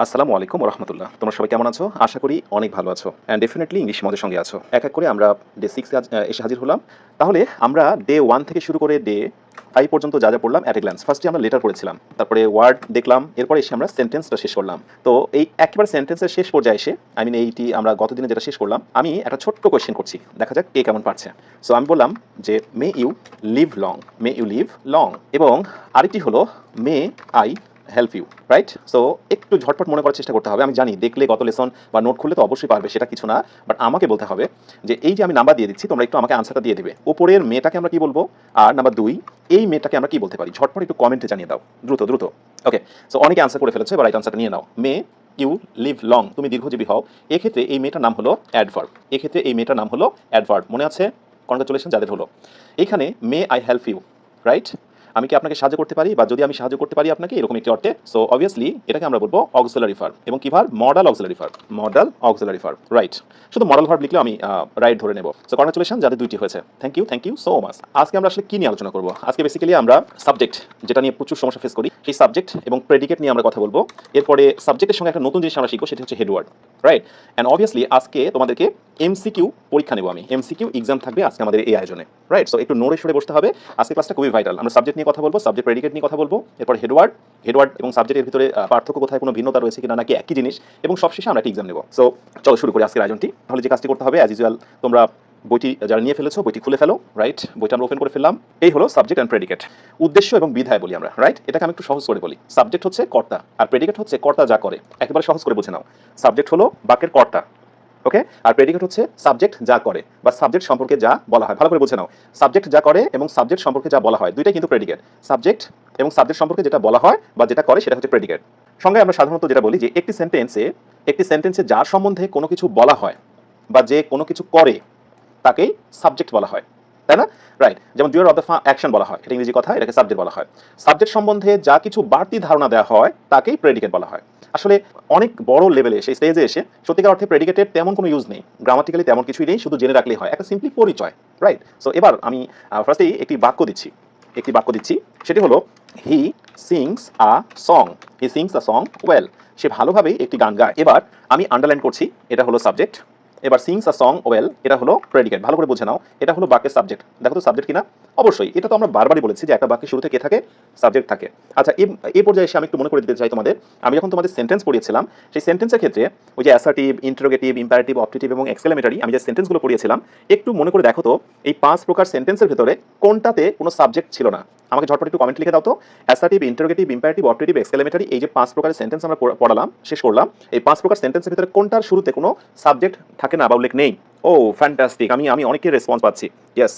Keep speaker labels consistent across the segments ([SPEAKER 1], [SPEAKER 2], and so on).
[SPEAKER 1] আসসালামু আলাইকুম রহমতুল্লাহ তোমরা সবাই কেমন আছো? আশা করি অনেক ভালো আছো। অ্যান্ড ডেফিনেটলি ইংলিশ মদের সঙ্গে আছো। এক এক করে আমরা ডে সিক্সে এসে হাজির হলাম। তাহলে আমরা ডে ওয়ান থেকে শুরু করে ডে ফাইভ পর্যন্ত যা যা পড়লাম অ্যাট এ গ্ল্যান্স ফার্স্টে আমরা লেটার পড়েছিলাম। তারপরে ওয়ার্ড দেখলাম। এরপরে এসে আমরা সেন্টেন্সটা শেষ করলাম। তো এই একেবারে সেন্টেন্সের শেষ পর্যায়ে এসে আই মিন এইটি আমরা গতদিনে যেটা শেষ করলাম, আমি একটা ছোট্ট কোয়েশ্চেন করছি। দেখা যাক কে কেমন পারছে। সো আমি বললাম যে may you live long may you live long এবং আরেকটি হলো may I help you right so একটু ঝটপট মনে করার চেষ্টা করতে হবে। আমি জানি, দেখলে গত লেসন বা নোট খুললে তো অবশ্যই পারবে, সেটা কিছু না। বাট আমাকে বলতে হবে যে, এই যে আমি নাম্বার দিয়ে দিচ্ছি, তোমরা একটু আমাকে আনসারটা দিয়ে দেবে। উপরের মেয়েটাকে আমরা কি বলব? আর নাম্বার দুই, এই মেয়েটাকে আমরা কি বলতে পারি? ঝটপট একটু কমেন্টে জানিয়ে দাও। দ্রুত দ্রুত। ওকে সো অনেকে আনসার করে ফেলেছে বা রাইট আনসারটা নিয়ে নাও। মে ইউ লিভ লং তুমি দীর্ঘজীবী হও। এক্ষেত্রে এই মেয়েটার নাম হলো অ্যাডভার্ব এক্ষেত্রে এই মেয়েটার নাম হলো অ্যাডভার্ব মনে আছে? কনগ্রাচুলেশন যাদের হলো। এখানে may I help you right আমি কি আপনাকে সাহায্য করতে পারি? বা যদি আমি সাহায্য করতে পারি আপনাকে, এরকম একটি অর্থে সো অবভিয়াসলি এটাকে আমরা বলব অক্সিলারি ফার্ম এবং কি ভার modal auxiliary form modal auxiliary form right শুধু মডাল ভার্ব লিখলে আমি রাইট ধরে নেব। সো কনগ্রাচুলেশন যাদের দুইটি হয়েছে। Thank you thank you so much আজকে আমরা আসলে কি নিয়ে আলোচনা করব? আজকে বেসিক্যালি আমরা সাবজেক্ট যেটা নিয়ে প্রচুর সমস্যা ফেস করি, সেই সাবজেক্ট এবং প্রেডিকেট নিয়ে আমরা কথা বলব। এরপরে সাবজেক্টের সঙ্গে একটা নতুন জিনিস আমরা শিখব, সেটা হচ্ছে হেডওয়ার্ড রাইট অ্যান্ড অবভিয়াসলি আজকে তোমাদেরকে এমসিকিউ পরীক্ষা নেব আমি। এমসিকিউ এক্সাম থাকবে আজকে আমাদের এই আয়োজনে রাইট সো একটু নোড়ে সরে বসতে হবে। আজকে ক্লাসটা খুবই ভাইটাল আমরা সাবজেক্ট নিয়ে কথা বলব সাবজেক্ট প্রেডিকেট নিয়ে কথা বলব, এরপর হেডওয়ার্ড হেডওয়ার্ড এবং সাবজেক্টের ভিতরে পার্থক্য কোথায়, কোনো ভিন্নতা রয়েছে কিনা, নাকি একই জিনিস, এবং সবশেষে আমরা একটা এক্সাম নেব। সো চলো শুরু করি আজকের আয়োজনটি। তাহলে যে কাজটি করতে হবে অ্যাজ ইউজুয়াল তোমরা বইটি যারা নিয়ে ফেলেছো, বইটি খুলে ফেলো রাইট বইটা আমরা ওপেন করে ফেললাম। এই হলো সাবজেক্ট অ্যান্ড প্রেডিকেট উদ্দেশ্য এবং বিধায় বলি আমরা রাইট এটাকে আমি একটু সহজ করে বলি। সাবজেক্ট হচ্ছে কর্তা, আর প্রেডিকেট হচ্ছে কর্তা যা করে। একেবারে সহজ করে বুঝে নাও। সাবজেক্ট হলো বাক্যের কর্তা। ওকে আর প্রেডিকেট হচ্ছে সাবজেক্ট যা করে বা সাবজেক্ট সম্পর্কে যা বলা হয়। ভালো করে বুঝে নাও। সাবজেক্ট যা করে এবং সাবজেক্ট সম্পর্কে যা বলা হয়, দুইটাই কিন্তু প্রেডিকেট সাবজেক্ট এবং সাবজেক্ট সম্পর্কে যেটা বলা হয় বা যেটা করে সেটা হচ্ছে প্রেডিকেট সঙ্গে আমরা সাধারণত যেটা বলি যে একটি সেন্টেন্সে একটি সেন্টেন্সে যার সম্বন্ধে কোনো কিছু বলা হয় বা যে কোনো কিছু করে, তাকেই সাবজেক্ট বলা হয়। তাই না? রাইট যেমন ডুয়ার অফ দ্য অ্যাকশন বলা হয়। এটা ইংরেজি কথা, এটাকে সাবজেক্ট বলা হয়। সাবজেক্ট সম্বন্ধে যা কিছু বাড়তি ধারণা দেওয়া হয়, তাকেই প্রেডিকেট বলা হয়। আসলে অনেক বড় লেভেলে সেই স্টেজে এসে সত্যিকার অর্থে প্রেডিকেটের তেমন কোনো ইউজ নেই। গ্রামাটিক্যালি তেমন কিছুই নেই, শুধু জেনে রাখলেই হয়। একটা সিম্পলি পরিচয় রাইট সো এবার আমি ফার্স্টেই একটি বাক্য দিচ্ছি। একটি বাক্য দিচ্ছি। সেটি হলো he sings a song he sings a song well সে ভালোভাবেই একটি গান গায়। এবার আমি আন্ডারলাইন করছি। এটা হলো সাবজেক্ট এবার সিংস আ সং ওয়েল, এটা হলো প্রেডিকেট ভালো করে বুঝে নাও, এটা হলো বাক্যের সাবজেক্ট দেখো তো সাবজেক্ট কিনা? অবশ্যই, এটা তো আমরা বারবারই বলেছি যে একটা বাক্যের শুরুতে কে থাকে? সাবজেক্ট থাকে। আচ্ছা এই পর্যায়ে এসে আমি একটু মনে করে দিতে চাই তোমাদের, আমি যখন তোমাদের সেন্টেন্স পড়িয়েছিলাম, সেই সেন্টেন্সের ক্ষেত্রে ওই যে অ্যাসার্টিভ ইন্টারোগেটিভ ইম্পারেটিভ অপটিটিভ এবং এক্সক্লেমেটারি আমি যে সেন্টেন্সগুলো পড়িয়েছিলাম, একটু মনে করে দেখো তো, এই পাঁচ প্রকার সেন্টেন্সের ভেতরে কোনটাতে কোনো সাবজেক্ট ছিল না? আমাকে ঝটপট একটু কমেন্ট লিখে দাও তো। Assertive interrogative imperative optative exclamatory এই যে পাঁচ প্রকারের সেন্টেন্স আমরা পড়ালাম, শেষ করলাম। এই পাঁচ প্রকার সেন্টেন্সের ভিতরে কোনটার শুরুতে কোনো সাবজেক্ট থাকে না বা উল্লেখ নেই? ও ফ্যান্টাস্টিক আমি আমি অনেকের রেসপন্স পাচ্ছি। ইয়েস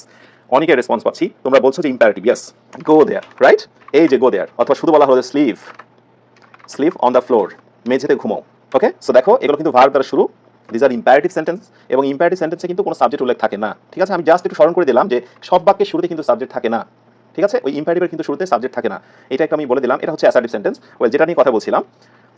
[SPEAKER 1] অনেকের রেসপন্স পাচ্ছি। তোমরা বলছো যে imperative yes go there right এই যে গো দেয়ার অথবা শুধু বলা হলো sleep sleep on the floor মেঝেতে ঘুমাও ওকে সো দেখো, এগুলো কিন্তু ভার্ব দ্বারা শুরু। দিজ আর ইম্পারেটিভ সেন্টেন্স এবং ইম্পারেটিভ সেন্টেন্সে কিন্তু কোনো সাবজেক্ট উল্লেখ থাকে না, ঠিক আছে? আমি জাস্ট একটু স্মরণ করে দিলাম যে সব বাক্যের শুরুতে কিন্তু সাবজেক্ট থাকে না। ঠিক আছে? ওই ইম্পারেটিভের কিন্তু শুরুতে সাবজেক্ট থাকে না। এটা একটা আমি বলে দিলাম, এটা হচ্ছে অ্যাসার্টিভ সেন্টেন্স ওয়েল যেটা নিয়ে কথা বলছিলাম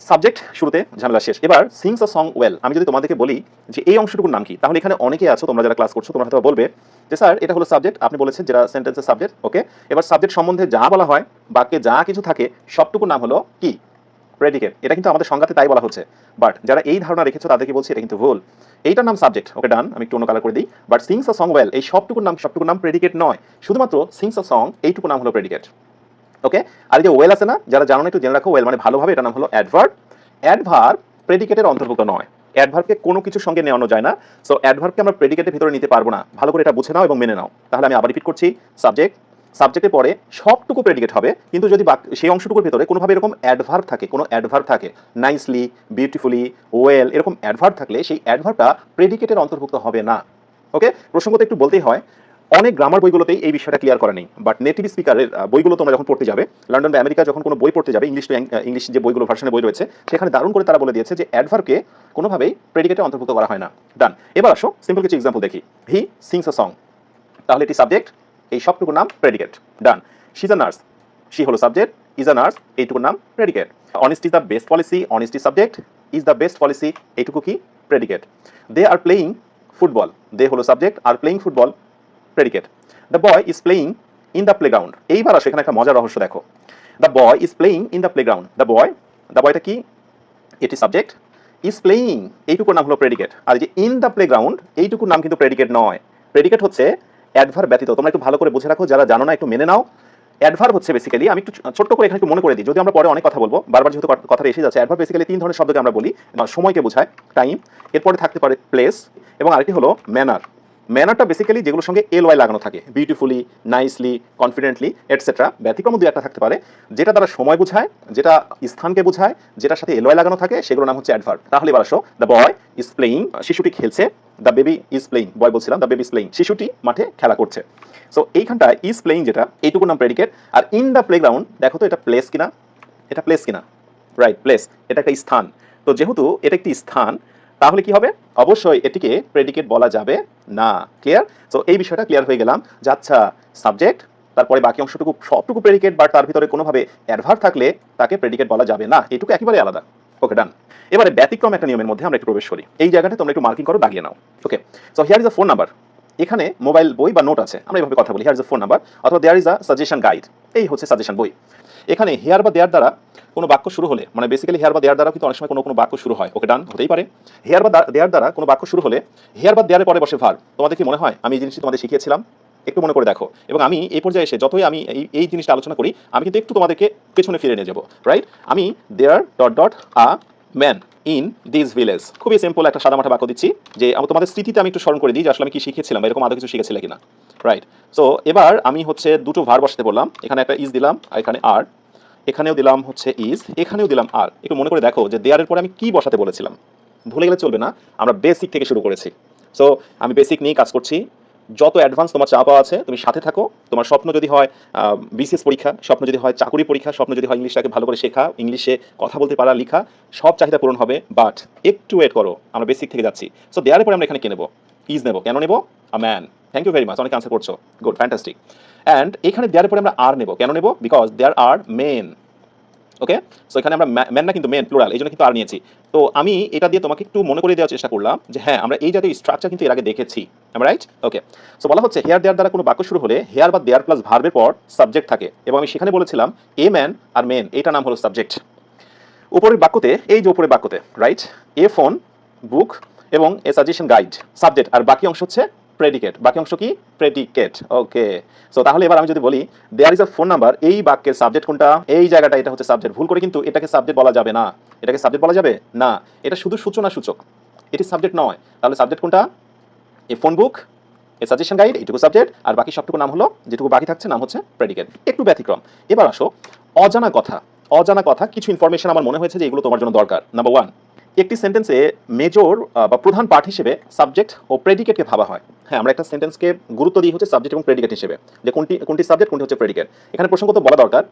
[SPEAKER 1] সাবজেক্ট শুরুতে, ঝামেলা শেষ। এবার সিংস আ সং ওয়েল আমি যদি তোমাদেরকে বলি যে এই অংশটুকুর নাম কি, তাহলে এখানে অনেকে আছো, তোমরা যারা ক্লাস করছ, তোমরা হয়তো বলবে যে, স্যার, এটা হলো সাবজেক্ট আপনি বলেছেন যেটা সেন্টেন্সের সাবজেক্ট ওকে এবার সাবজেক্ট সম্বন্ধে যা বলা হয়, বাক্যে যা কিছু থাকে, সবটুকুর নাম হলো কি? প্রেডিকেট এটা কিন্তু আমাদের সংজ্ঞাতে তাই বলা হচ্ছে। বাট যারা এই ধারণা রেখেছো, তাদেরকে বলছি এটা কিন্তু ভুল। এইটার নাম সাবজেক্ট ওকে ডান আমি একটু অন্য কালার করে দিই। But sings a song well এই সবটুকুর নাম সবটুকুর নাম প্রেডিকেট নয়। শুধুমাত্র সিংস আ সং এইটুকু নাম হলো প্রেডিকেট ওকে আর যে ওয়েল আছে না, যারা জানো না একটু জেনে রাখো ওয়েল মানে ভালোভাবে এটা নাম হলো অ্যাডভার্ব অ্যাডভার্ব প্রেডিকেটের অন্তর্ভুক্ত নয়। অ্যাডভার্বকে কোনো কিছুর সঙ্গে নেওয়ানো যায় না। সো অ্যাডভার্বকে আমরা প্রেডিকেটের ভিতরে নিতে পারব না। ভালো করে এটা বুঝে নাও এবং মেনে নাও। তাহলে আমি আবার রিপিট করছি। সাবজেক্ট সাবজেক্টের পরে সবটুকু প্রেডিকেট হবে, কিন্তু যদি সেই অংশটুকুর ভিতরে কোনোভাবে এরকম অ্যাডভার্ব থাকে, কোনো অ্যাডভার্ব থাকে নাইসলি বিউটিফুলি ওয়েল এরকম অ্যাডভার্ব থাকলে সেই অ্যাডভার্বটা প্রেডিকেটের অন্তর্ভুক্ত হবে না। ওকে প্রসঙ্গত একটু বলতেই হয়, অনেক গ্রামার বইগুলোতেই এই বিষয়টা ক্লিয়ার করা নেই বাট নেটিভ স্পিকারের বইগুলো তোমরা যখন পড়তে যাবে লন্ডন বা আমেরিকা যখন কোনো বই পড়তে যাবে ইংলিশ ইংলিশ যে বইগুলো ভার্সনে বই রয়েছে, সেখানে দারুণ করে তারা বলে দিয়েছে যে অ্যাডভার্বকে কোনোভাবেই প্রেডিকেটে অন্তর্ভুক্ত করা হয় না। ডান এবার আসো সিম্পল কিছু এক্সাম্পল দেখি। হি সিংস আ সং তাহলে এটি সাবজেক্ট এই সবটুকুর নাম predicate done she's a nurse she হলো সাবজেক্ট ইজ আ নার্স এইটুকুর নাম predicate honest is the best policy honesty subject is the best policy এইটুকু কি predicate they are playing football they হলো subject are playing football predicate the boy is playing in the playground এইবার আসো, এখানে একটা মজার রহস্য দেখো। The boy is playing in the playground the boy the বয়টা কি? এটি সাবজেক্ট ইজ প্লেয়িং এইটুকুর নাম হলো প্রেডিকেট আর যে ইন দ্য প্লেগ্রাউন্ড এইটুকুর নাম কিন্তু প্রেডিকেট নয়। প্রেডিকেট হচ্ছে অ্যাডভার ব্যতীত। তোমরা একটু ভালো করে বুঝে রাখো, যারা জানো না, একটু মেনে নাও। অ্যাডভার হচ্ছে বেসিক্যালি আমি একটু ছোট্ট করে এখানে একটু মনে করে দিই যদি আমরা পরে অনেক কথা বলব। বারবার যেহেতু কথা- এসে যাচ্ছে অ্যাডভার বেসিক্যালি তিন ধরনের শব্দকে আমরা বলি সময়কে বোঝায় টাইম এরপরে থাকতে পারে প্লেস এবং আরেকটি হলো ম্যানার ম্যানারটা বেসিক্যালি যেগুলোর সঙ্গে এল ওয়াই লাগানো থাকে বিউটিফুলি নাইসলি কনফিডেন্টলি এটসেট্রা ব্যতিক্রম দু একটা থাকতে পারে, যেটা দ্বারা সময় বোঝায়, যেটা স্থানকে বোঝায়, যেটার সাথে এল ওয়াই লাগানো থাকে, সেগুলোর নাম হচ্ছে অ্যাডভার্ব তাহলে এবার আসো দ্য বয় ইজ প্লেয়িং শিশুটি খেলছে the baby is playing boy বলছিলাম দ্য বেবি ইজ প্লেয়িং শিশুটি মাঠে খেলা করছে। সো এইখানটায় ইজ প্লেয়িং যেটা এইটুকু নাম প্রেডিকেট আর ইন দ্য প্লেগ্রাউন্ড দেখো তো এটা প্লেস কিনা, এটা প্লেস কিনা রাইট প্লেস এটা একটা স্থান। তো যেহেতু এটা একটি স্থান তাহলে কি হবে? অবশ্যই এটিকে প্রেডিকেট বলা যাবে না। ক্লিয়ার সো এই বিষয়টা ক্লিয়ার হয়ে গেলাম। যে আচ্ছা সাবজেক্ট তারপরে বাকি অংশটুকু, সবটুকু প্রেডিকেট বা তার ভিতরে কোনোভাবে অ্যাডভার্ব থাকলে তাকে প্রেডিকেট বলা যাবে না। এটুকু একেবারে আলাদা। ওকে ডান এবারে ব্যতিক্রম একটা নিয়মের মধ্যে আমরা একটু প্রবেশ করি। এই জায়গাটা তোমরা একটু মার্কিং করো, দাগিয়ে নাও। Okay so here is a phone number এখানে মোবাইল বই বা নোট আছে। আমরা এইভাবে কথা বলি। Here is a phone number অথবা there is a suggestion guide এই হচ্ছে সাজেশন বই। এখানে হেয়ার বা দেয়ার দ্বারা কোনো বাক্য শুরু হলে মানে বেসিক্যালি হেয়ার বা দেয়ার দ্বারা কিন্তু অনেক সময় কোনো কোনো বাক্য শুরু হয়। ওকে ডান হতেই পারে। হেয়ার বা দেয়ার দ্বারা কোনো বাক্য শুরু হলে হেয়ার বা দেয়ারের পরে বসে ভার তোমাদের কি মনে হয়? আমি এই জিনিসটি তোমাদের শিখিয়েছিলাম। একটু মনে করে দেখো। এবং আমি এই পর্যায়ে এসে যতই আমি এই এই জিনিসটা আলোচনা করি, আমি কিন্তু একটু তোমাদেরকে পেছনে ফিরে নিয়ে যাব। রাইট আমি there dot dot a man in this village. খুবই সিম্পল একটা সাদামাটা বাক্য দিচ্ছি, যে আমি তোমাদের স্মৃতিতে আমি একটু স্মরণ করে দিই যে আসলে আমি কি শিখেছিলাম এরকম আদৌ কিছু শিখেছিলে কিনা। রাইট সো এবার আমি হচ্ছে দুটো ভার বসাতে বললাম। এখানে একটা ইজ দিলাম, আর এখানে আর এখানেও দিলাম হচ্ছে ইজ এখানেও দিলাম আর একটু মনে করে দেখো যে দেয়ারের পরে আমি কি বসাতে বলেছিলাম। ভুলে গেলে চলবে না, আমরা বেসিক থেকে শুরু করেছি। সো আমি বেসিক নিয়ে কাজ করছি। যত অ্যাডভান্স তোমার চাপা আছে, তুমি সাথে থাকো। তোমার স্বপ্ন যদি হয় বিসিএস পরীক্ষা, স্বপ্ন যদি হয়, চাকরি পরীক্ষা, স্বপ্ন যদি হয় ইংলিশটাকে ভালো করে শেখা, ইংলিশে কথা বলতে পারা, লেখা, সব চাহিদা পূরণ হবে বাট একটু ওয়েট করো, আমরা বেসিক থেকে যাচ্ছি। সো দেয়ারের পরে আমরা এখানে কে নেব? ইজ নেব। কেন নেব? A man thank you very much অনেক আনসার করছ। গুড ফ্যান্টাস্টিক অ্যান্ড এখানে দেয়ারের পরে আমরা আর নেব। কেন নেব? Because there are men okay so এখানে আমরা ম্যান না কিন্তু মেন প্লুরাল এই জন্য কিন্তু আর নিয়েছি। তো আমি এটা দিয়ে তোমাকে একটু মনে করে দেওয়ার চেষ্টা করলাম যে হ্যাঁ আমরা এই জাতীয় স্ট্রাকচার কিন্তু এর আগে দেখেছি। রাইট ওকে সো বলা হচ্ছে হেয়ার দেয়ার দ্বারা কোনো বাক্য শুরু হলে হেয়ার বা দেয়ার প্লাস ভার্বের পর সাবজেক্ট থাকে। এবং আমি সেখানে বলেছিলাম এ ম্যান আর মেন এটা নাম হলো সাবজেক্ট উপরের বাক্যতে, এই যে উপরের বাক্যতে রাইট এ ফোন বুক এবং এ সাজেশন গাইড সাবজেক্ট আর বাকি অংশ হচ্ছে প্রেডিকেট বাকি অংশ কি? প্রেডিকেট ওকে সো তাহলে এবার আমি যদি বলি there is a phone number এই বাক্যের সাবজেক্ট কোনটা? এই জায়গাটা, এটা হচ্ছে সাবজেক্ট ভুল করে কিন্তু এটাকে সাবজেক্ট বলা যাবে না। এটাকে সাবজেক্ট বলা যাবে? না। এটা শুধু সূচনা সূচক। এটি সাবজেক্ট নয়। তাহলে সাবজেক্ট কোনটা? A phone book a suggestion guide এইটুকু সাবজেক্ট আর বাকি সবটুকু নাম হলো, যেটুকু বাকি থাকছে, নাম হচ্ছে প্রেডিকেট একটু ব্যতিক্রম। এবার আসো। অজানা কথা। অজানা কথা, কিছু ইনফরমেশন আমার মনে হয়েছে যে এগুলো তোমার জন্য দরকার। নাম্বার ওয়ান একটি সেন্টেন্সে মেজর বা প্রধান পার্ট হিসেবে সাবজেক্ট ও প্রেডিকেটকে ভাবা হয়। হ্যাঁ আমরা একটা সেন্টেন্সকে গুরুত্ব দিই হচ্ছে সাবজেক্ট এবং প্রেডিকেট হিসেবে। যে কোনটি কোনটি সাবজেক্ট কোনটি হচ্ছে প্রেডিকেট এখানে প্রসঙ্গত বলা দরকার।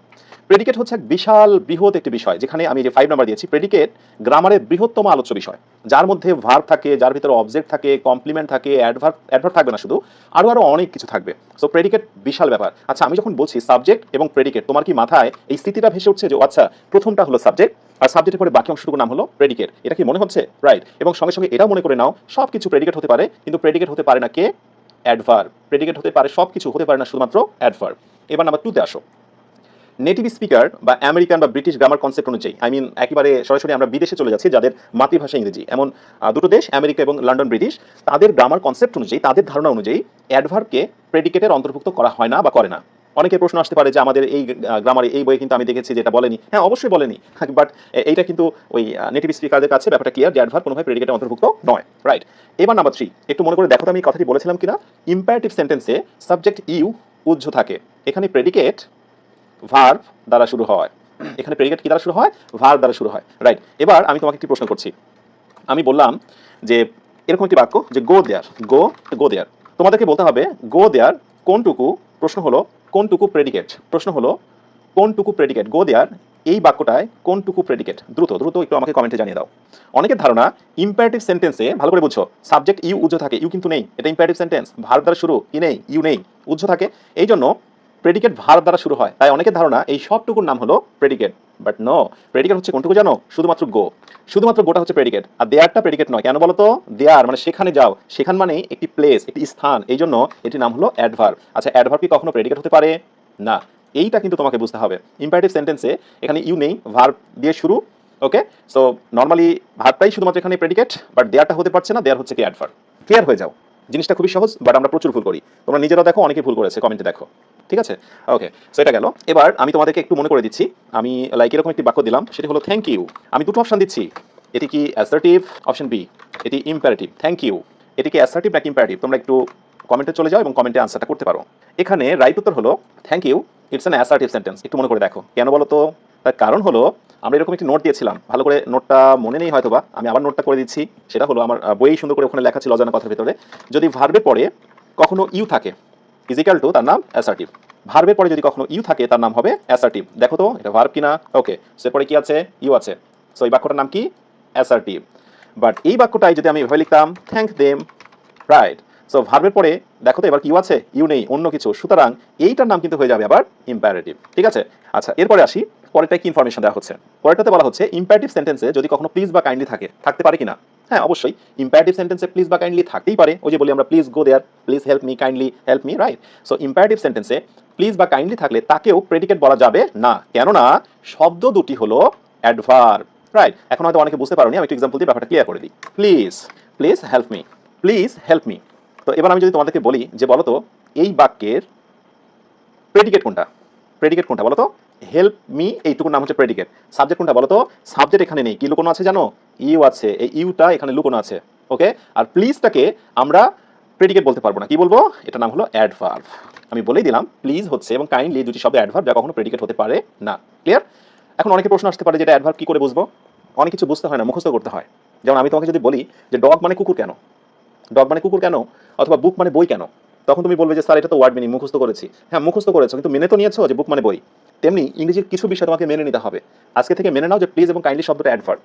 [SPEAKER 1] প্রেডিকেট হচ্ছে এক বিশাল বৃহৎ একটি বিষয়, যেখানে আমি যে ফাইভ নাম্বার দিয়েছি প্রেডিকেট গ্রামারের বৃহত্তম আলোচ্য বিষয়। যার মধ্যে ভার্ব থাকে, যার ভিতরে অবজেক্ট থাকে কমপ্লিমেন্ট থাকে অ্যাডভার্ব অ্যাডভার্ব থাকবে না শুধু আরও আরও অনেক কিছু থাকবে। সো প্রেডিকেট বিশাল ব্যাপার। আচ্ছা আমি যখন বলছি সাবজেক্ট এবং প্রেডিকেট তোমার কি মাথায় এই স্থিতিটা ভেসে উঠছে যে আচ্ছা প্রথমটা হলো সাবজেক্ট আর সাবজেক্টের পরে বাকি অংশটুকু নাম হলো প্রেডিকেট এটা কি মনে হচ্ছে? রাইট এবং সঙ্গে সঙ্গে এটাও মনে করে নাও সব কিছু প্রেডিকেট হতে পারে, কিন্তু প্রেডিকেট হতে পারে না কে? অ্যাডভার্ব প্রেডিকেট হতে পারে সব কিছু হতে পারে না শুধুমাত্র অ্যাডভার্ব এবার নাম্বার টুতে আসো। নেটিভ স্পিকার বা আমেরিকান বা ব্রিটিশ গ্রামার কনসেপ্ট অনুযায়ী আই মিন একেবারে সরাসরি আমরা বিদেশে চলে যাচ্ছি যাদের মাতৃভাষা ইংরেজি। এমন দুটো দেশ আমেরিকা এবং লন্ডন ব্রিটিশ তাদের গ্রামার কনসেপ্ট অনুযায়ী, তাদের ধারণা অনুযায়ী অ্যাডভার্বকে প্রেডিকেটের অন্তর্ভুক্ত করা হয় না বা করে না। অনেকের প্রশ্ন আসতে পারে যে আমাদের এই গ্রামারে এই বইয়ে কিন্তু আমি দেখেছি যেটা বলেনি। হ্যাঁ অবশ্যই বলেনি বাট এইটা কিন্তু ওই নেটিভ স্পিকারদের কাছে ব্যাপারটা ক্লিয়ার যে অ্যাডভার্ব কোনোভাবে প্রেডিকেটের অন্তর্ভুক্ত নয় রাইট এবার নাম্বার থ্রি একটু মনে করে দেখো তো আমি কথাটি বলেছিলাম কিনা। ইম্পারেটিভ সেন্টেন্সে সাবজেক্ট ইউ উজ্জ থাকে। এখানে প্রেডিকেট ভার্ব দ্বারা শুরু হয়। এখানে প্রেডিকেট কি দ্বারা শুরু হয়? ভার্ব দ্বারা শুরু হয়। রাইট এবার আমি তোমাকে একটি প্রশ্ন করছি। আমি বললাম যে, এরকম একটি বাক্য যে গো দেয়ার গো গো দেয়ার তোমাদেরকে বলতে হবে গো দেয়ার কোনটুকু? প্রশ্ন হলো, কোনটুকু প্রেডিকেট প্রশ্ন হলো, কোনটুকু প্রেডিকেট গো দেয়ার এই বাক্যটায় কোনটুকু প্রেডিকেট দ্রুত দ্রুত একটু আমাকে কমেন্টে জানিয়ে দাও। অনেকের ধারণা ইম্পারেটিভ সেন্টেন্সে ভালো করে বুঝছ সাবজেক্ট ইউ উজ্জ থাকে ইউ কিন্তু নেই। এটা ইম্পারেটিভ সেন্টেন্স ভার্ব দ্বারা শুরু ই নেই ইউ নেই উজ্জ থাকে। এই জন্য প্রেডিকেট ভার্ব দ্বারা শুরু হয়। তাই অনেকের ধারণা এই সবটুকুর নাম হলো প্রেডিকেট বাট নো প্রেডিকেট হচ্ছে কোনটুকু জানো? শুধুমাত্র গো শুধুমাত্র গোটা হচ্ছে প্রেডিকেট আর দেয়ারটা প্রেডিকেট নয়। কেন বলো তো দেয়ার মানে সেখানে যাও। সেখান মানেই একটি প্লেস একটি স্থান। এই জন্য এটির নাম হলো অ্যাডভার্ব আচ্ছা অ্যাডভার্ব কি কখনো প্রেডিকেট হতে পারে? না। এইটা কিন্তু তোমাকে বুঝতে হবে। ইম্পারেটিভ সেন্টেন্সে এখানে ইউ নেই ভার্ব দিয়ে শুরু। ওকে সো নর্মালি ভার্বটাই শুধুমাত্র এখানে প্রেডিকেট বাট দেয়ারটা হতে পারছে না। দেয়ার হচ্ছে কি অ্যাডভার্ব ক্লিয়ার হয়ে যাও। জিনিসটা খুবই সহজ বাট আমরা প্রচুর ভুল করি। তোমরা নিজেরাও দেখো, অনেকে ভুল করেছে। কমেন্টে দেখো। ঠিক আছে? ওকে সো এটা গেল। এবার আমি তোমাদেরকে একটু মনে করে দিচ্ছি। আমি লাইক এরকম একটি বাক্য দিলাম, সেটি হলো থ্যাংক ইউ আমি দুটো অপশন দিচ্ছি। এটি কি অ্যাসার্টিভ অপশন বি এটি ইম্পারেটিভ থ্যাংক ইউ এটি কি অ্যাসার্টিভ নাকি ইম্পারেটিভ তোমরা একটু কমেন্টে চলে যাও এবং কমেন্টে আনসারটা করতে পারো। এখানে রাইট উত্তর হলো thank you it's an assertive sentence একটু মনে করে দেখো। কেন বলো তো? তার কারণ হলো, আমরা এরকম একটি নোট দিয়েছিলাম। ভালো করে নোটটা মনে নেই হয়তো বা আমি আবার নোটটা করে দিচ্ছি। সেটা হলো আমার বইয়েই সুন্দর করে ওখানে লেখা ছিল অজানা কথার ভিতরে। যদি ভার্বে পরে কখনো ইউ থাকে। ইজিক্যাল টু তার নাম অ্যাসার্টিভ ভার্বের পরে যদি কখনো ইউ থাকে, তার নাম হবে অ্যাসার্টিভ দেখো তো, এটা ভার্ব কিনা? ওকে সে পরে কি আছে? ইউ আছে. সো এই বাক্যটার নাম কি? অ্যাসার্টিভ বাট এই বাক্যটাই যদি আমি এভাবে লিখতাম থ্যাংক দেম রাইট সো ভার্বের পরে, দেখো তো, এবার কি আছে? ইউ নেই, অন্য কিছু। সুতরাং, এইটার নাম কিন্তু হয়ে যাবে আবার ইম্পারেটিভ ঠিক আছে? আচ্ছা এরপরে আসি পরেরটা কি ইনফরমেশন দেওয়া হচ্ছে। পরেরটাতে বলা হচ্ছে ইম্পারেটিভ সেন্টেন্সে যদি কখনো প্লিজ বা কাইন্ডলি থাকে, থাকতে পারে কিনা? হ্যাঁ অবশ্যই। ইম্পারেটিভ সেন্টেন্সে প্লিজ বা কাইন্ডলি থাকতেই পারে। ওই যে বলি আমরা please go there please help me kindly help me right so imperative সেন্টেন্সে প্লিজ বা কাইন্ডলি থাকলে তাকেও প্রেডিকেট বলা যাবে না। কেননা, শব্দ দুটি হলো অ্যাডভার্ব রাইট এখন হয়তো অনেকে বুঝতে পারোনি, আমি একটু এক্সাম্পল দিয়ে ব্যাপারটা ক্লিয়ার করে দিই। Please please help me please help me তো এবার আমি যদি তোমাদেরকে বলি যে বলো তো এই বাক্যের প্রেডিকেট কোনটা? প্রেডিকেট কোনটা বলো তো হেল্প মি এইটুকুর নাম হচ্ছে প্রেডিকেট সাবজেক্ট কোনটা বলো তো সাবজেক্ট এখানে নেই। কি লুকোনো আছে জানো? ইউ আছে। এই ইউটা এখানে লুকোনো আছে। ওকে আর প্লিজটাকে আমরা প্রেডিকেট বলতে পারব না। কি বলব? এটা নাম হলো অ্যাডভার্ভ আমি বলেই দিলাম প্লিজ হচ্ছে এবং কাইন্ডলি দুটি শব্দ অ্যাডভার্ভ যা কখনো প্রেডিকেট হতে পারে না। ক্লিয়ার এখন অনেকে প্রশ্ন আসতে পারে যেটা অ্যাডভার্ভ কি করে বুঝব? অনেক কিছু বুঝতে হয় না, মুখস্থ করতে হয়। যেমন আমি তোমাকে যদি বলি যে ডগ মানে কুকুর কেন? ডগ মানে কুকুর কেন? অথবা বুক মানে বই কেন? তখন তুমি বলবে যে, স্যার, এটা তো ওয়ার্ড মিনিং মুখস্থ করেছি। হ্যাঁ মুখস্থ করেছ, কিন্তু মেনে তো নিয়েছো যে বুক মানে বই। তেমনি ইংরেজির কিছু বিষয় তোমাকে মেনে নিতে হবে। আজকে থেকে মেনে নাও যে প্লিজ এবং কাইন্ডলি শব্দটা অ্যাডভার্ব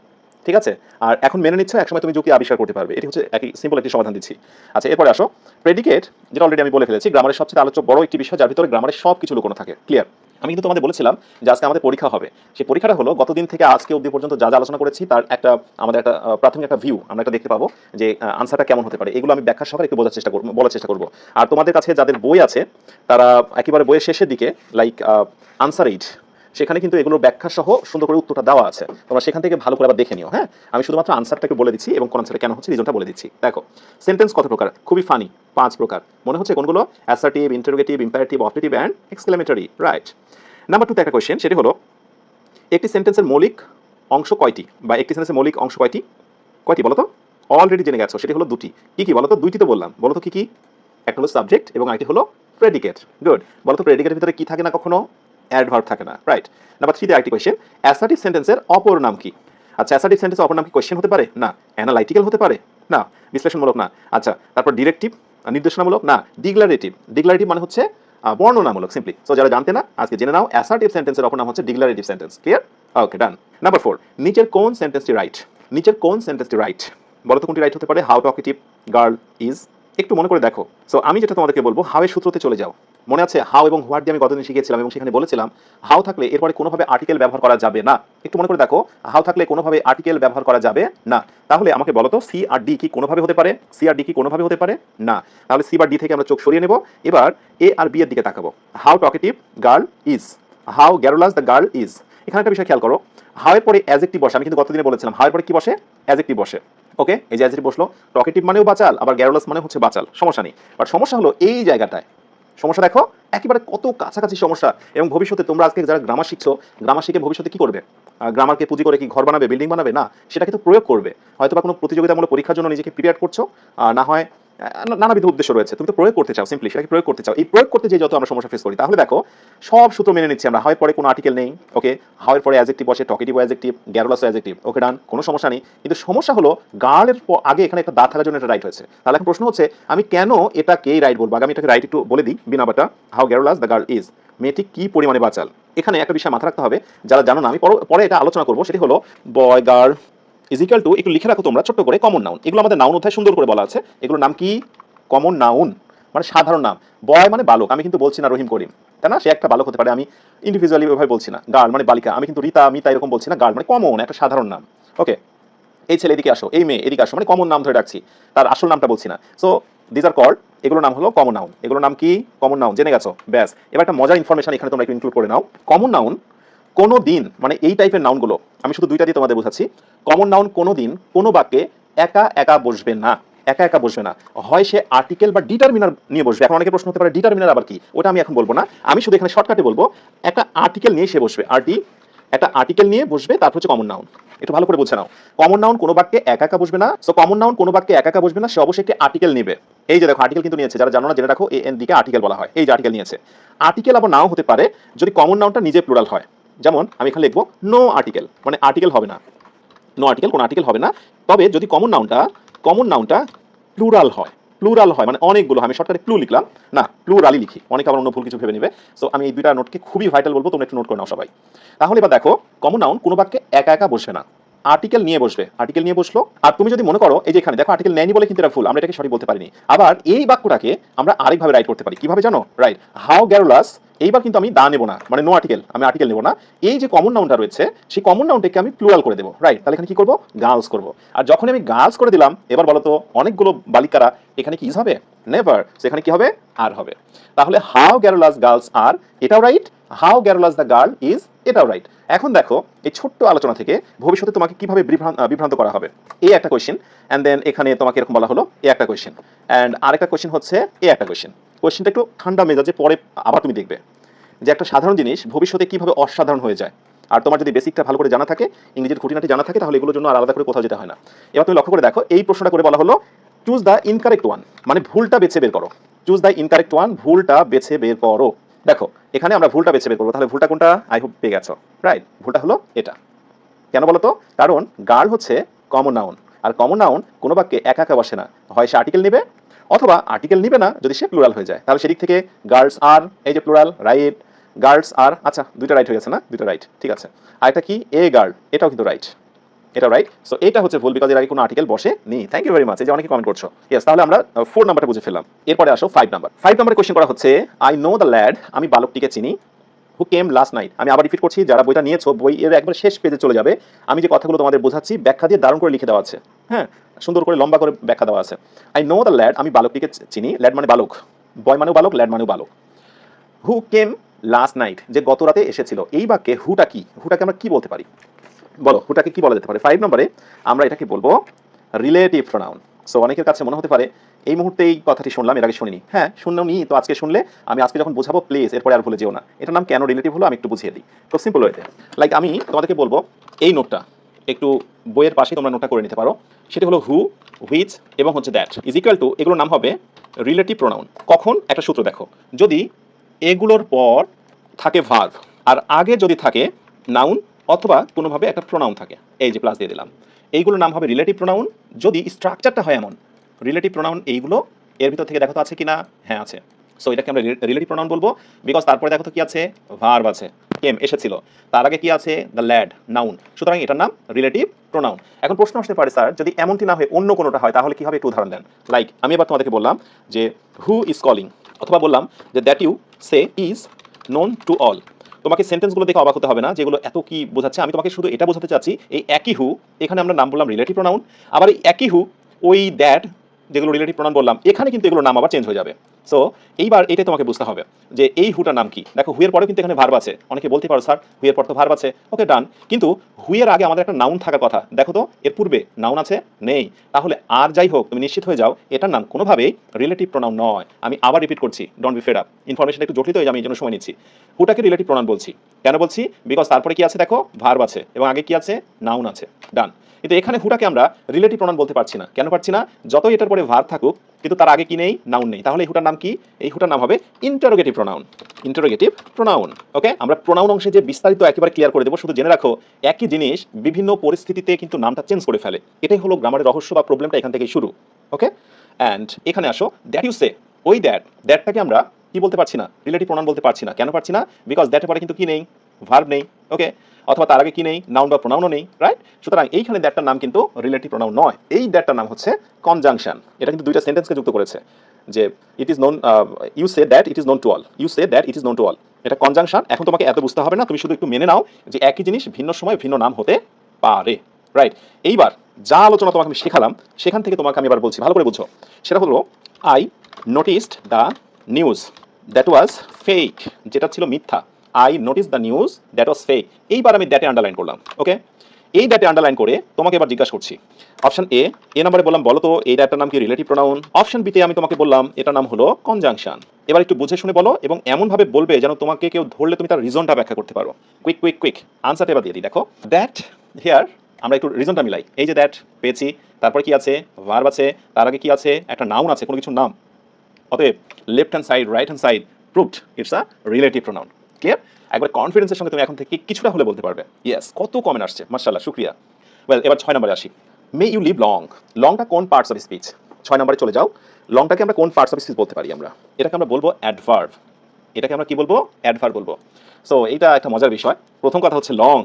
[SPEAKER 1] ঠিক আছে? আর এখন মেনে নিচ্ছ, একসময় তুমি যুক্তি আবিষ্কার করতে পারবে। এটি হচ্ছে একই সিম্পল একটি সমাধান দিচ্ছি। আচ্ছা এরপরে আসো। প্রেডিকেট যেটা অলরেডি আমি বলে ফেলেছি গ্রামারের সবচেয়ে আলোচ্য বড় একটি বিষয়, যার ভিতরে গ্রামারের সব কিছু লুকোনো থাকে। ক্লিয়ার আমি কিন্তু তোমাদের বলেছিলাম যে আজকে আমাদের পরীক্ষা হবে। সেই পরীক্ষাটা হলো গতদিন থেকে আজকে অব্দি পর্যন্ত যা যা আলোচনা করেছি, তার একটা আমাদের একটা প্রাথমিক একটা ভিউ আমরা একটা দেখতে পাবো যে আনসারটা কেমন হতে পারে। এগুলো আমি ব্যাখ্যা সহকারে একটু বোঝার চেষ্টা করব, বলার চেষ্টা করব। আর তোমাদের কাছে যাদের বই আছে, তারা একেবারে বইয়ের শেষের দিকে লাইক আনসার এইট সেখানে কিন্তু এগুলোর ব্যাখ্যা সহ সুন্দর করে উত্তরটা দেওয়া আছে। তোমরা সেখান থেকে ভালো করে আবার দেখে নিও হ্যাঁ? আমি শুধুমাত্র আনসারটাকে বলে দিচ্ছি এবং কোন আনসারটা কেন হচ্ছে রিজনটা বলে দিচ্ছি। দেখো সেন্টেন্স কত প্রকার? খুবই ফানি পাঁচ প্রকার। মনে হচ্ছে কোনগুলো? Assertive interrogative imperative optative and exclamatory right number টুতে একটা কোয়েশ্চেন সেটি হলো, একটি সেন্টেন্সের মৌলিক অংশ কয়টি? বা একটি সেন্টেন্সের মৌলিক অংশ কয়টি? কয়টি বলো তো অলরেডি জেনে গেছো, সেটি হলো দুটি। কি কি বলো তো দুইটি তো বললাম। বলো তো কি কি? একটা হলো সাবজেক্ট এবং আরেকটি হলো প্রেডিকেট গুড বলো তো প্রেডিকেটের ভিতরে কি থাকে না কখনো? অ্যাডভার্ব থাকে না রাইট নাম্বার থ্রিতে আরেকটি কোয়েশ্চেন অ্যাসার্টিভ সেন্টেন্সের অপর নাম কি? আচ্ছা অ্যাসার্টিভ সেন্টেন্সের অপর নাম কি কোয়েশ্চেন হতে পারে? না। অ্যানালাইটিক্যাল হতে পারে? না। বিশ্লেষণমূলক না। আচ্ছা তারপর ডিরেক্টিভ নির্দেশনামূলক? না। ডিক্লারেটিভ ডিক্লারেটিভ মানে হচ্ছে বর্ণনামূলক সিম্পলি সো যারা জানতে না, আজকে জেনে নাও অ্যাসার্টিভ সেন্টেন্সের অপর নাম হচ্ছে declarative sentence clear okay done number four নিচের কোন সেন্টেন্সটি রাইট নিচের কোন সেন্টেন্সটি রাইট বলতো কোনটি রাইট হতে পারে? হাউ টকেটিভ গার্ল ইজ একটু মনে করে দেখো। সো আমি যেটা তোমাদেরকে বলব হাউ এর সূত্রতে চলে যাও। মনে আছে হাউ এবং হোয়াট দিয়ে আমি গতদিন শিখেছিলাম এবং সেখানে বলেছিলাম হাউ থাকলে এরপরে কোনোভাবে আর্টিকেল ব্যবহার করা যাবে না। একটু মনে করে দেখো হাউ থাকলে কোনোভাবে আর্টিকেল ব্যবহার করা যাবে না। তাহলে আমাকে বলো তো সি আর ডি কি কোনোভাবে হতে পারে? সি আর ডি কি কোনোভাবে হতে পারে? না। তাহলে সি বা ডি থেকে আমরা চোখ সরিয়ে নেব। এবার এ আর বি এর দিকে তাকাবো। How talkative girl is how garrulous the girl is এখানে একটা বিষয় খেয়াল করো। হাউ এর পরে অ্যাজেক্টিভ বসে, আমি কিন্তু গতদিনে বলেছিলাম হাউ এর পরে কি বসে? অ্যাজেক্টিভ বসে। ওকে এই যে অ্যাজেক্টিভ বসল টকেটিভ মানেও বাঁচাল, আবার গ্যারোলাস মানে হচ্ছে বাঁচাল। সমস্যা নেই। বাট সমস্যা হলো এই জায়গাটায় সমস্যা দেখো, একেবারে কত কাছাকাছি সমস্যা। এবং ভবিষ্যতে তোমরা আজকে যারা গ্রামার শিখছো গ্রামার শিখে ভবিষ্যতে কি করবে? গ্রামারকে পুঁজি করে কি ঘর বানাবে বিল্ডিং বানাবে? না, সেটা কিন্তু প্রয়োগ করবে। হয়তো বা কোনো প্রতিযোগিতামূলক পরীক্ষার জন্য নিজেকে প্রিপেয়ার করছ না হয় নানাবিধ উদ্দেশ্য রয়েছে। তুমি তো প্রয়োগ করতে চাও সিম্পলি সেটাকে প্রয়োগ করতে চাও। এই প্রয়োগ করতে যে যত আমরা সমস্যা ফেস করি, তাহলে দেখো, সব সূত্র মেনে নিচ্ছি আমরা। হয় পরে কোনো আর্টিকেল নেই ওকে হাওয়ের পরে অ্যাজেক্টিভ বসে talkative adjective garrulous adjective okay done কোনো সমস্যা নেই। কিন্তু সমস্যা হলো গার্লের আগে এখানে একটা দা থাকার জন্য এটা রাইট হয়েছে। তাহলে এখন প্রশ্ন হচ্ছে, আমি কেন এটাকেই রাইট বলব? আগে আমি এটাকে রাইট একটু বলে দিই, বিনা বাটা how garrulous the girl is মেয়েটি কি পরিমাণে বাঁচাল? এখানে একটা বিষয় মাথা রাখতে হবে, যারা জানো না, আমি পরে এটা আলোচনা করব, সেটি হলো বয় গার্ল ইজিক্যাল টু একটু লিখে রাখো তোমরা, ছোট্ট করে কমন নাউন এগুলো আমাদের নাউন অধ্যায় সুন্দর করে বলা আছে। এগুলোর নাম কি? কমন নাউন মানে সাধারণ নাম। বয় মানে বালক। আমি কিন্তু বলছি না রহিম করিম। তাই না? সে একটা বালক হতে পারে। আমি ইন্ডিভিজুয়ালি ওইভাবে বলছি না। গার্ল মানে বালিকা। আমি কিন্তু রীতা মিতা এরকম বলছি না। গার্ল মানে কমন একটা সাধারণ নাম। ওকে এই ছেলে এদিকে আসো। এই মেয়ে এদিকে আসো। মানে কমন নাম ধরে রাখছি। তার আসল নামটা বলছি না। সো দিজ আর কল্ড এগুলোর নাম হলো কমন নাউন এগুলোর নাম কি? কমন নাউন জেনে গেছো? ব্যাস। এবার একটা মজার ইনফরমেশন এখানে তোমরা একটু ইনক্লুড করে নাও। কমন নাউন কোনো দিন মানে এই টাইপের নাউনগুলো আমি শুধু দুইটা দিয়ে তোমাদের বোঝাচ্ছি কমন নাউন কোনো দিন, কোনো বাক্যে একা একা বসবে না, একা একা বসবে না। হয় সে আর্টিকেল বা ডিটারমিনার নিয়ে বসবে, এখন অনেকে প্রশ্ন হতে পারে ডিটারমিনার আবার কি? ওটা আমি এখন বলব না। আমি শুধু এখানে শর্টকাটে বলব, একটা আর্টিকেল নিয়ে সে বসবে আরটি একটা আর্টিকেল নিয়ে বসবে, তারপর হচ্ছে কমন নাউন একটু ভালো করে বুঝে নাও। কমন নাউন কোনো বাক্যে একা একা বসবে না সো কমন নাউন কোনো বাক্যে একা একা বসবে না, সে অবশ্যই একটি আর্টিকেল নেবে। এই যে দেখো আর্টিকেল কিন্তু নিয়েছে, যারা জানো না, জেনে রাখো এন দিকে আর্টিকেল বলা হয়। এই যে আর্টিকেল নিয়েছে। আর্টিকেল আবার নাও হতে পারে, যদি কমন নাউনটা নিজে প্লুরাল হয়। যেমন আমি এখানে লিখব নো আর্টিকেল মানে আর্টিকেল হবে না। নো আর্টিকেল কোনো আর্টিকেল হবে না। তবে যদি কমন নাউনটা কমন নাউনটা প্লুরাল হয় প্লুরাল হয় মানে অনেকগুলো, আমি সরকারি প্লু লিখলাম, না প্লুরালি লিখি, অনেক আবার অন্য ভুল কিছু ভেবে নেবে। সো আমি এই দুইটা নোটকে খুবই ভাইটাল বলব, তোমরা একটু নোট করে নাও সবাই। তাহলে এবার দেখো কমন নাউন কোনো বাক্যে একা একা বসবে না। আর্টিকেল নিয়ে বসবে। আর্টিকেল নিয়ে বসল। আর তুমি যদি মনে করো, এই যে এখানে, দেখো আর্টিকেল নেয়নি বলে কিন্তু এটা ভুল, আমরা এটাকে সঠিক বলতে পারিনি। আবার এই বাক্যটাকে আমরা আরেকভাবে রাইট করতে পারি। কীভাবে জানো? রাইট হাউ গ্যারোলাস এইবার কিন্তু আমি দা নেব না। মানে নো আর্টিকেল আমি আর্টিকেল নেব না। এই যে কমন নাউনটা রয়েছে, সেই কমন নাউনটাকে আমি প্লুরাল করে দেবো। রাইট তাহলে এখানে কি করব? গার্লস করব। আর যখন আমি গার্লস করে দিলাম, এবার বলো তো, অনেকগুলো বালিকারা, এখানে কি হবে? নেভার সেখানে কি হবে? আর হবে। তাহলে হাউ গ্যারোলাস গার্লস আর এটাও right how garrulous the girl is এটাও রাইট এখন দেখো, এই ছোট্ট আলোচনা থেকে ভবিষ্যতে তোমাকে কীভাবে বিভ্রান্ত করা হবে? এই একটা কোয়েশ্চেন অ্যান্ড দেন এখানে তোমাকে এরকম বলা হলো এই একটা কোয়েশ্চেন অ্যান্ড আরেকটা কোয়েশ্চেন হচ্ছে এই একটা কোয়েশ্চেন কোয়েশ্চেনটা একটু ঠান্ডা মেজাজে পরে আবার তুমি দেখবে যে একটা সাধারণ জিনিস ভবিষ্যতে কীভাবে অসাধারণ হয়ে যায়। আর তোমার যদি বেসিকটা ভালো করে জানা থাকে, ইংরেজির খুঁটিনাটি জানা থাকে, তাহলে এগুলোর জন্য আর আলাদা করে কোথাও যেতে হয় না। এবার তুমি লক্ষ্য করে দেখো, এই প্রশ্নটা করে বলা হলো চুজ দ্য ইনকারেক্ট ওয়ান মানে ভুলটা বেছে বের করো। চুজ দ্য ইনকারেক্ট ওয়ান ভুলটা বেছে বের করো। দেখো, এখানে আমরা ভুলটা বেছে বের করব। তাহলে ভুলটা কোনটা? আই হোপ পেয়ে গেছো। রাইট ভুলটা হলো এটা। কেন বলো তো? কারণ গার্ল হচ্ছে কমন নাউন আর কমন নাউন কোনো বাক্যে একা একা বসে না। হয় সে আর্টিকেল নেবে, অথবা আর্টিকেল নেবে না যদি সে প্লুরাল হয়ে যায়। তাহলে সেদিক থেকে গার্লস আর এই যে প্লুরাল রাইট গার্লস আর আচ্ছা দুইটা রাইট হয়ে গেছে না? দুইটা রাইট ঠিক আছে। আর এটা কি? এ গার্ল এটাও কিন্তু রাইট এটা রাইট সো এটা হচ্ছে ভুল বিকজ এর আগে কোনো আর্টিকেল বসে নি থ্যাংক ইউ ভেরি মাচ এই যে অনেকে কমেন্ট করছ। ইয়েস তাহলে আমরা ফোর নাম্বারটা বুঝে ফেললাম। এরপরে আসো five number five number question করা হচ্ছে আই নো দ্য ল্যাড আমি বালকটিকে চিনি হু কেম লাস্ট নাইট আমি আবার রিপিট করছি, যারা বইটা নিয়েছো, বই এর একবার শেষ পেজে চলে যাবে। আমি যে কথাগুলো তোমাদের বোঝাচ্ছি, ব্যাখ্যা দিয়ে দারুণ করে লিখে দেওয়া আছে। হ্যাঁ সুন্দর করে, লম্বা করে ব্যাখ্যা দেওয়া আছে। আই নো দ্য ল্যাড আমি বালকটিকে চিনি। ল্যাড মানে বালক। বয় মানেও বালক ল্যাড মানেও বালক। হু কেম লাস্ট নাইট যে গত রাতে এসেছিল। এই বাক্যে হুটা কি? হুটাকে আমরা কি বলতে পারি? বলো, হুটাকে কি বলা যেতে পারে? ফাইভ নম্বরে আমরা এটাকে বলব রিলেটিভ প্রোনাউন সো অনেকের কাছে মনে হতে পারে, এই মুহূর্তে এই কথাটি শুনলাম, এর আগে শুনিনি। হ্যাঁ শুনলাম নি তো আজকে শুনলে আমি আজকে যখন বোঝাবো প্লেস এরপরে আর ভুলে যেও না। এটার নাম কেন রিলেটিভ হলো, আমি একটু বুঝিয়ে দিই। তো সিম্পল ওয়েতে লাইক আমি তোমাদেরকে বলব, এই নোটটা, একটু বইয়ের পাশে তোমরা নোটটা করে নিতে পারো। সেটা হলো হু হুইচ এবং হচ্ছে দ্যাট ইজ ইকুয়াল টু এগুলোর নাম হবে রিলেটিভ প্রোনাউন কখন? একটা সূত্র দেখো। যদি এগুলোর পর থাকে ভার্ভ আর আগে যদি থাকে নাউন অথবা কোনোভাবে একটা প্রোনাউন থাকে। এই যে প্লাস দিয়ে দিলাম। এইগুলোর নাম হবে রিলেটিভ প্রোনাউন যদি স্ট্রাকচারটা হয় এমন রিলেটিভ প্রোনাউন এইগুলো এর ভিতর থেকে দেখো তো আছে কি না হ্যাঁ আছে। সো এটাকে আমরা রিলেটিভ প্রোনাউন বলব। বিকজ তারপরে দেখো তো কি আছে? ভার্ব আছে। কেম এসেছিল। তার আগে কি আছে? দ্য ল্যাড নাউন সুতরাং এটার নাম রিলেটিভ প্রোনাউন এখন প্রশ্ন আসতে পারে, স্যার, যদি এমনটি না হয় অন্য কোনোটা হয়, তাহলে কি হবে একটু উদাহরণ দেন? লাইক আমি এবার তোমাদেরকে বললাম যে হু ইজ কলিং অথবা বললাম যে that you say is known to all তোমাকে সেন্টেন্সগুলো দেখে অবাক হতে হবে না, যেগুলো এত কি বোঝাচ্ছে, আমি তোমাকে শুধু এটা বোঝাতে চাচ্ছি, এই একই হু এখানে আমরা নাম বললাম রিলেটিভ প্রোনাউন আবার এই একই হু ওই দ্যাট যেগুলো রিলেটিভ প্রোনাউন বললাম, এখানে কিন্তু এগুলো নাম আবার চেঞ্জ হয়ে যাবে। সো এইবার এটাই তোমাকে বুঝতে হবে যে এই হুটার নাম কি। দেখো হুয়ের পরেও কিন্তু এখানে ভার্ব আছে। অনেকে বলতে পারো, স্যার হুয়ের পর তো ভার্ব আছে। ওকে ডান কিন্তু হুয়ের আগে আমাদের একটা নাউন থাকার কথা। দেখো তো, এর পূর্বে নাউন আছে, নেই। তাহলে আর যাই হোক, তুমি নিশ্চিত হয়ে যাও, এটার নাম কোনোভাবেই রিলেটিভ প্রোনাউন নয়। আমি আবার রিপিট করছি don't be fed up information একটু জটিল হয়ে যাবে, আমি এই জন্য সময় নিচ্ছি। হুটাকে রিলেটিভ প্রোনাউন বলছি। কেন বলছি? বিকজ তারপরে কি আছে, দেখো ভার্ব আছে। এবং আগে কি আছে? নাউন আছে। ডান কিন্তু এখানে হুটাকে আমরা রিলেটিভ প্রোনাউন বলতে পারছি না। কেন পারছি না? যতই এটার পরে ভার থাকুক, কিন্তু তার আগে কি নেই? নাউন নেই। তাহলে এই হুটার নাম কি? এই হুটার নাম হবে interrogative pronoun interrogative pronoun okay আমরা প্রোনাউন অংশে যে বিস্তারিত একেবারে ক্লিয়ার করে দেবো, শুধু জেনে রাখো, একই জিনিস বিভিন্ন পরিস্থিতিতে কিন্তু নামটা চেঞ্জ করে ফেলে। এটাই হলো গ্রামারের রহস্য বা প্রবলেমটা এখান থেকেই শুরু। ওকে অ্যান্ড এখানে আসো। দ্যাট ইউ সে ওই দ্যাট দ্যাটটাকে আমরা কি বলতে পারছি না? রিলেটিভ প্রোনাউন বলতে পারছি না। কেন পারছি না? বিকজ দ্যাটের পরে কিন্তু কি নেই? ভার্ব নেই। ওকে অথবা তার আগে কি নেই? নাউন বা প্রোনাউনও নেই রাইট সুতরাং এইখানে দ্যাটটার নাম কিন্তু রিলেটিভ প্রোনাউন নয়। এই দ্যাটটার নাম হচ্ছে কনজাংশন এটা কিন্তু দুইটা সেন্টেন্সকে যুক্ত করেছে। যে it is known you say that it is known to all you say that it is known to all এটা কনজাংশন এখন তোমাকে এত বুঝতে হবে না, তুমি শুধু একটু মেনে নাও যে একই জিনিস ভিন্ন সময় ভিন্ন নাম হতে পারে রাইট এইবার যা আলোচনা তোমাকে আমি শেখালাম, সেখান থেকে তোমাকে আমি এবার বলছি, ভালো করে বুঝো। সেটা হলো I noticed the news that was fake যেটা ছিল মিথ্যা। I notice the news that was fake এইবার আমি দ্যাটে আন্ডারলাইন করলাম ওকে এই দ্যাটে আন্ডারলাইন করে তোমাকে এবার জিজ্ঞাসা করছি অপশন এ এ নাম্বারে বললাম, বলো তো, এই দ্যাটটার নাম কি রিলেটিভ প্রোনাউন অপশন বিতে আমি তোমাকে বললাম, এটার নাম হলো কনজাংশন এবার একটু বুঝে শুনে বলো এবং এমনভাবে বলবে যেন তোমাকে কেউ ধরলে তুমি তার রিজনটা ব্যাখ্যা করতে পারো। কুইক কুইক কুইক আনসারটা এবার দিয়ে দিই, দেখো। দ্যাট হেয়ার আমরা একটু রিজনটা মিলাই। এই যে দ্যাট পেয়েছি। তারপর কি আছে? ভার্ব আছে। তার আগে কি আছে? একটা নাউন আছে, কোনো কিছুর নাম। অতএব left hand side right hand side proved it's a relative pronoun clear একবার কনফিডেন্সের সঙ্গে তুমি এখন থেকে কিছুটা হলে বলতে পারবে। ইয়েস কত কমেন্ট আসছে মার্শাল্লাহ শুক্রিয়া। ওয়েল এবার ছয় নম্বরে আসি। মে ইউ লিভ লং লংটা কোন পার্টস অফ স্পিচ ছয় নম্বরে চলে যাও। লংটাকে আমরা কোন পার্টস অফ স্পিচ বলতে পারি আমরা? এটাকে আমরা বলব অ্যাডভার্ভ এটাকে আমরা কি বলব? অ্যাডভার্ভ বলব। সো এটা একটা মজার বিষয়। প্রথম কথা হচ্ছে লং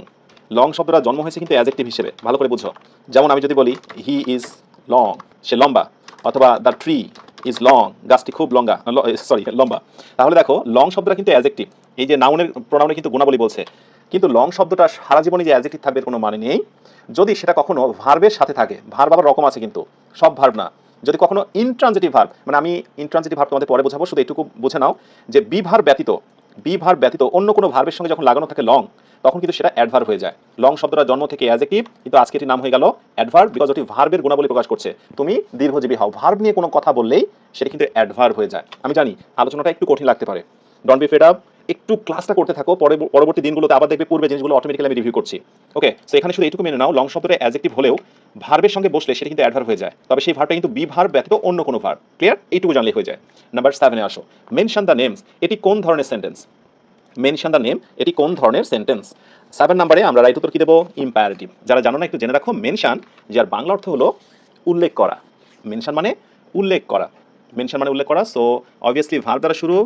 [SPEAKER 1] লং শব্দটা জন্ম হয়েছে কিন্তু অ্যাজেক্টিভ হিসেবে। ভালো করে বুঝো। যেমন আমি যদি বলি হি ইজ লং সে লম্বা, অথবা দ্য ট্রি ইজ লং গাছটি খুব লম্বা সরি লম্বা। তাহলে দেখো লং শব্দটা কিন্তু অ্যাজেক্টিভ এই যে নাউনের প্রোনাউনে কিন্তু গুণাবলী বলছে। কিন্তু লং শব্দটা সারা জীবনে যে অ্যাজেক্টিভ থাকবে কোনো মানে নেই। যদি সেটা কখনো ভার্বের সাথে থাকে ভার্ব আবার রকম আছে কিন্তু, সব ভার্ব না। যদি কখনো ইনট্রানজিটিভ ভার্ব মানে আমি ইনট্রানজিটিভ ভার্ব তোমাদের পরে বোঝাবো, শুধু এটুকু বুঝে নাও যে বি ভার ব্যতীত বি ভার ব্যতীত অন্য কোনো ভার্বের সঙ্গে যখন লাগানো থাকে লং তখন কিন্তু সেটা অ্যাডভার্ব হয়ে যায়। লং শব্দটা জন্ম থেকে অ্যাজেক্টিভ কিন্তু আজকে এটির নাম হয়ে গেল অ্যাডভার্ব বিকজ ওটি ভার্বের গুণাবলী প্রকাশ করছে। তুমি দীর্ঘজীবী হও। ভার্ব নিয়ে কোনো কথা বললেই সেটা কিন্তু অ্যাডভার্ব হয়ে যায়। আমি জানি, আলোচনাটা একটু কঠিন লাগতে পারে। ডন বি ফেড আপ একটু ক্লাসটা করতে থাকো, পরে পরবর্তী দিনগুলোতে আবার দেখবে পূর্বে জিনিসগুলো অটোমেটিক্যালি আমি রিভিউ করছি। ওকে সো এখানে শুধু এইটুকু মেনে নাও লং শব্দটা অ্যাজেক্টিভ হলেও ভার্বের সঙ্গে বসলে সেটা কিন্তু অ্যাডভার্ব হয়ে যায়। তবে সেই ভার্বটা কিন্তু বি ভার্ব ব্যতীত অন্য কোনো ভার্ব ক্লিয়ার এইটুকু জানলে হয়ে যায়। নাম্বার সেভেনে আসো। মেনশন দ্য নেমস এটি কোন ধরনের সেন্টেন্স মেনশন দ্য নেম এটি কোন ধরনের সেন্টেন্স সেভেন নাম্বারে আমরা রাইট উত্তর কি দেবো? ইম্পায়ারেটিভ যারা জানো না, একটু জেনে রাখো মেনশন যার বাংলা অর্থ হলো উল্লেখ করা। মেনশন মানে উল্লেখ করা। মেনশন মানে উল্লেখ করা সো অবভিয়াসলি ভার্ব দ্বারা শুরু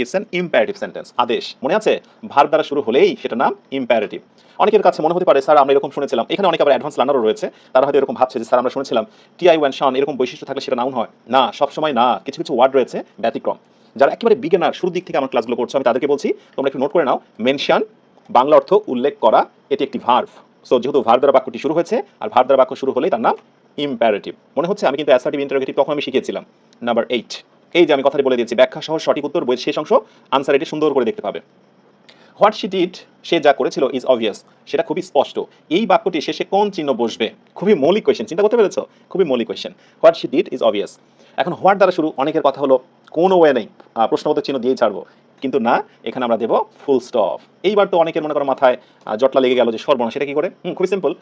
[SPEAKER 1] ইটস অ্যান ইম্পারেটিভ সেন্টেন্স আদেশ। মনে আছে? ভার্ব দ্বারা শুরু হলেই সেটা নাম ইম্পারেটিভ অনেকের কাছে মনে হতে পারে, স্যার, আমরা এরকম শুনেছিলাম। এখানে অনেক আবার অ্যাডভান্স লার্নারও রয়েছে, তারা হয়তো এরকম ভাবছে যে, স্যার, আমরা শুনেছিলাম টিআই ওয়ান শান এরকম বৈশিষ্ট্য থাকলে সেটা নাউন হয়। না, সবসময় না, কিছু কিছু ওয়ার্ড রয়েছে, ব্যতিক্রম। যারা একেবারে বিজ্ঞানার শুরুর দিক থেকে আমার ক্লাসগুলো করছ, আমি তাদেরকে বলছি, তোমরা একটু নোট করে নাও মেনশন বাংলা অর্থ উল্লেখ করা, এটি একটি ভার্ভ সো যেহেতু ভার্ব দ্বারা বাক্যটি শুরু হয়েছে, আর ভার্ব দ্বারা বাক্য শুরু হলেই তার নাম ইম্প্যারেটিভ মনে হচ্ছে আমি কিন্তু অ্যাসার্টিভ ইন্টারোগেটিভ তখন আমি শিখেছিলাম নাম্বার এইট এই যে আমি কথাটি বলে দিয়েছি, ব্যাখ্যা সহ সঠিক উত্তর বইয়ের শেষ অংশ আনসার এটি সুন্দর করে দেখতে পাবে। হোয়াট শি ডিড সে যা করেছিল ইজ অবভিয়াস সেটা খুবই স্পষ্ট। এই বাক্যটি শেষে কোন চিহ্ন বসবে? খুবই মৌলিক কোয়েশ্চেন চিন্তা করতে পেরেছ? খুবই মৌলিক question what she did is obvious এখন হোয়াট দ্বারা শুরু? অনেকের কথা হলো কোনো ওয়ে নেই। প্রশ্নবোধক চিহ্ন দিয়েই ছাড়বো। কিন্তু না, এখানে আমরা দেবো ফুল স্টপ এইবার তো অনেকের মনে করো মাথায় জটলা লেগে গেল যে সর্বনা সেটা কি করে? হুম, খুবই সিম্পল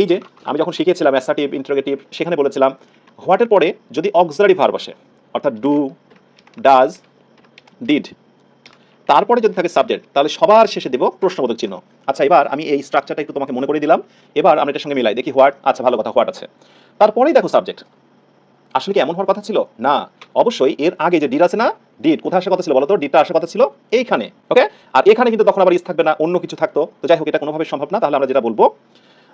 [SPEAKER 1] এই যে, আমি যখন শিখিয়েছিলাম অ্যাসার্টিভ ইন্টারোগেটিভ সেখানে বলেছিলাম হোয়াটের পরে যদি অক্সিলারি ভার্ব আসে, অর্থাৎ ডু ডাজ ডিড তারপরে যদি থাকে সাবজেক্ট তাহলে সবার শেষে দেবো প্রশ্নবোধক চিহ্ন। আচ্ছা এবার আমি এই স্ট্রাকচারটা একটু তোমাকে মনে করে দিলাম। এবার আমরা এটার সঙ্গে মিলাই, দেখি হোয়াট আচ্ছা ভালো কথা হোয়াট আছে। তারপরেই দেখো সাবজেক্ট আসলে কি এমন হওয়ার কথা ছিল? না। অবশ্যই এর আগে যে ডিড আছে না ডিড কোথায় আসার কথা ছিল বলো তো ডিডটা আসার কথা ছিল এইখানে, ওকে? আর এখানে কিন্তু তখন আবার ইস থাকবে না, অন্য কিছু থাকতো। তো যাই হোক, এটা কোনোভাবে সম্ভব না, তাহলে আমরা যেটা বলব,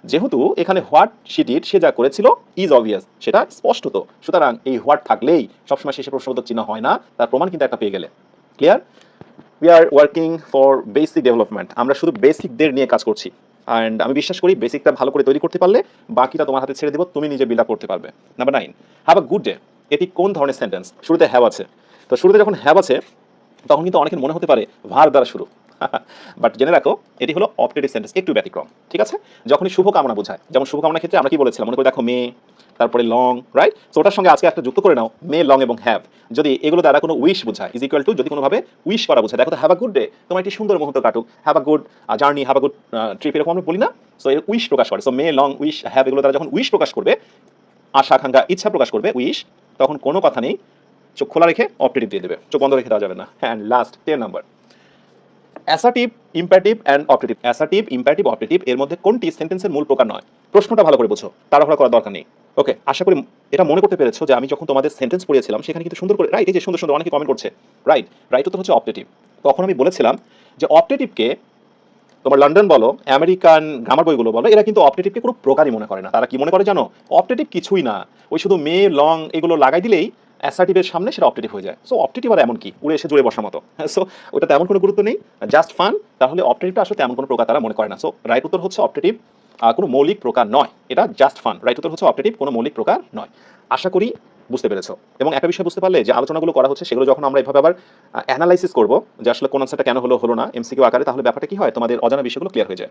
[SPEAKER 1] যেহেতু এখানে হোয়াট সি ডিড সে যা করেছিল ইজ অবভিয়াস সেটা স্পষ্টত। সুতরাং এই হোয়াট থাকলেই সবসময় শেষে প্রশ্নবোধক চিহ্ন হয় না, তার প্রমাণ কিন্তু একটা পেয়ে গেলে। Clear we are working for basic development আমরা শুধু বেসিকদের নিয়ে কাজ করছি। অ্যান্ড আমি বিশ্বাস করি বেসিকটা ভালো করে তৈরি করতে পারলে বাকিটা তোমার হাতে ছেড়ে দেবো, তুমি নিজে আপ করতে পারবে। Number nine have a good day এটি কোন ধরনের সেন্টেন্স শুরুতে হ্যাভ আছে। তো শুরুতে যখন হ্যাভ আছে, তখন কিন্তু অনেকের মনে হতে পারে, ভার দ্বারা শুরু। বাট জেনে রাখো, এটি হলো অপটেটিভ সেন্টেন্স একটু ব্যতিক্রম, ঠিক আছে? যখনই শুভকামনা বোঝায়, যেমন শুভকামনার ক্ষেত্রে আমরা কি বলেছিলাম, মনে করে দেখো মে, তারপরে লং রাইট সো ওটার সঙ্গে আজকে একটা যুক্ত করে নাও, মে লং এবং হ্যাভ যদি এগুলো দ্বারা কোনো উইশ বোঝায় ইজ ইকুয়াল টু যদি কোনোভাবে উইশ করা বোঝায়, দেখো তো হ্যাভ আ গুড ডে তোমার একটি সুন্দর মুহূর্ত কাটুক have a good journey have a good trip এরকম আমরা বলি না? সো এর উইশ প্রকাশ করে so may long wish have এগুলো দ্বারা যখন উইশ প্রকাশ করবে, আশা, আকাঙ্ক্ষা, ইচ্ছা প্রকাশ করবে উইশ তখন কোনো কথা নেই, চোখ খোলা রেখে অপটেটিভ দিয়ে দেবে, চোখ বন্ধ রেখে দেওয়া যাবে না। And last ten number assertive imperative and optative assertive imperative optative এর মধ্যে কোনটি সেন্টেন্সের মূল প্রকার নয়? প্রশ্নটা ভালো করে বোঝো। তাড়াহুড়া করার দরকার নেই। ওকে আশা করি এটা মনে করতে পেরেছ যে আমি যখন তোমাদের সেন্টেন্স পড়িয়েছিলাম, সেখানে কিন্তু সুন্দর করে রাইট এই যে সুন্দর সুন্দর অনেকে কমেন্ট করছে। রাইট রাইট উত্তর হচ্ছে অপটেটিভ তখন আমি বলেছিলাম যে অপটেটিভকে তোমার লন্ডন বলো আমেরিকান গ্রামার বইগুলো বলো, এরা কিন্তু অপটেটিভকে কোনো প্রকারই মনে করে না। তারা কি মনে করে জানো? অপটেটিভ কিছুই না। ওই শুধু মে, লং এগুলো লাগাই দিলেই অ্যাসার্টিভের সামনে সেটা অপটেটিভ হয়ে যায়। সো অপটেটিভ আর এমন কি? উড়ে এসে জুড়ে বসার মতো। সো ওটা তেমন কোনো গুরুত্ব নেই। জাস্ট ফান তাহলে অপটেটিভটা আসলে তেমন কোনো প্রকার তারা মনে করে না। সো রাইট উত্তর হচ্ছে অপটেটিভ কোনো মৌলিক প্রকার নয়। এটা জাস্ট ফান রাইট উত্তর হচ্ছে অপটেটিভ কোনো মৌলিক প্রকার নয়। আশা করি বুঝতে পেরেছ। এবং একটা বিষয় বুঝতে পারলে যে আলোচনাগুলো করা হচ্ছে, সেগুলো যখন আমরা এভাবে আবার অ্যানালাইসিস করব, যে আসলে কোন আনসারটা কেন হলো হলো না এমসিকিউ আকারে, তাহলে ব্যাপারটা কি হয়? তোমাদের অজানা বিষয়গুলো ক্লিয়ার হয়ে যায়।